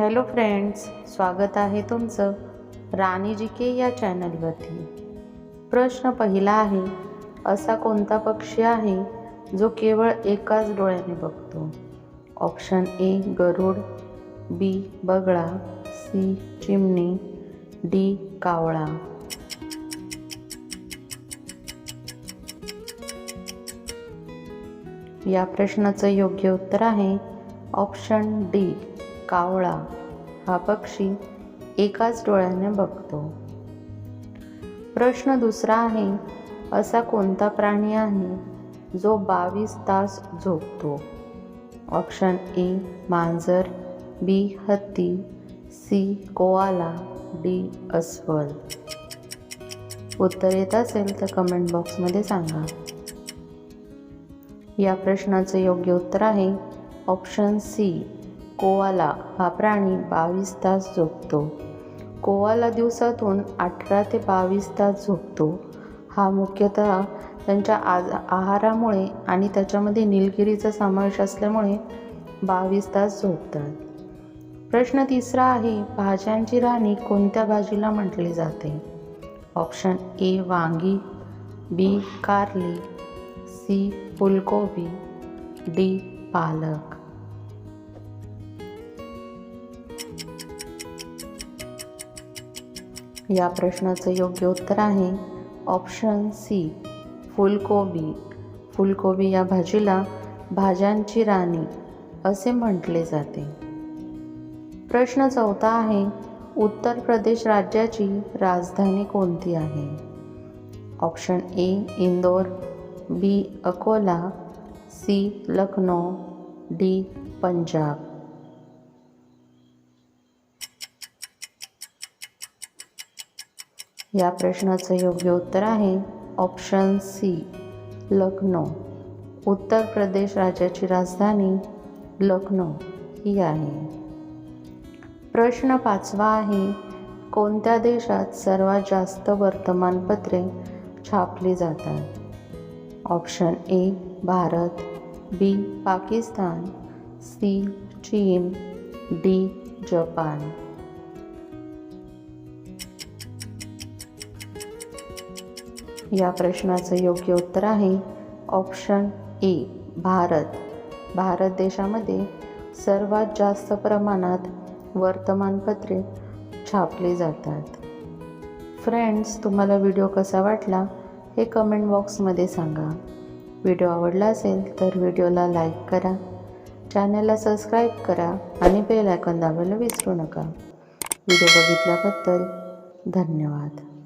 Hello friends स्वागत आहे तुमचं राणी जी के या चॅनलवरती. प्रश्न पहिला आहे असा कोणता पक्षी आहे जो केवळ एकाच डोळ्याने बघतो? ऑप्शन ए गरुड बी बगळा सी चिमणी डी कावळा. या प्रश्नाचं योग्य उत्तर आहे ऑप्शन डी. कावळा हा पक्षी एकाच डोळ्याने बघतो. प्रश्न दुसरा आहे असा कोणता प्राणी आहे जो बावीस तास झोपतो? ऑप्शन ए मांजर बी हत्ती सी कोआला डी अस्वल. उत्तर येत असेल तर कमेंट बॉक्समध्ये सांगा. या प्रश्नाचं योग्य उत्तर आहे ऑप्शन सी कोवाला हा प्राणी बावीस तास झोपतो. कोवाला दिवसातून अठरा ते बावीस तास झोपतो. हा मुख्यतः त्यांच्या आज आहारामुळे आणि त्याच्यामध्ये निलगिरीचा समावेश असल्यामुळे बावीस तास झोपतात. प्रश्न तिसरा आहे भाज्यांची राणी कोणत्या भाजीला म्हटली जाते? ऑप्शन ए वांगी बी कारली सी फुलकोबी डी पालक. या प्रश्नाचं योग्य उत्तर आहे. ऑप्शन सी फुलकोबी. फुलकोबी या भाजीला भाज्यांची राणी असे म्हटले जाते. प्रश्न चौथा आहे उत्तर प्रदेश राज्याची राजधानी कोणती आहे? Option A Indore. B Akola. C Lucknow. D Punjab. या प्रश्नाचं योग्य उत्तर आहे ऑप्शन सी लखनौ. उत्तर प्रदेश राज्याची राजधानी लखनौ ही आहे. प्रश्न पाचवा आहे कोणत्या देशात सर्वात जास्त वर्तमानपत्रे छापली जातात? Option A Bharat B Pakistan C चीन डी जपान. या प्रश्नाचं योग्य उत्तर आहे. Option A Bharat. भारत देशामध्ये सर्वात जास्त प्रमाणात वर्तमानपत्रे छापली जातात. फ्रेंड्स तुम्हाला व्हिडिओ कसा वाटला हे कमेंट बॉक्समध्ये सांगा. व्हिडिओ आवडला असेल तर व्हिडिओला लाईक करा. चॅनलला सबस्क्राईब करा आणि बेल आयकॉन दाबायला विसरू नका. व्हिडिओ बघितल्याबद्दल धन्यवाद.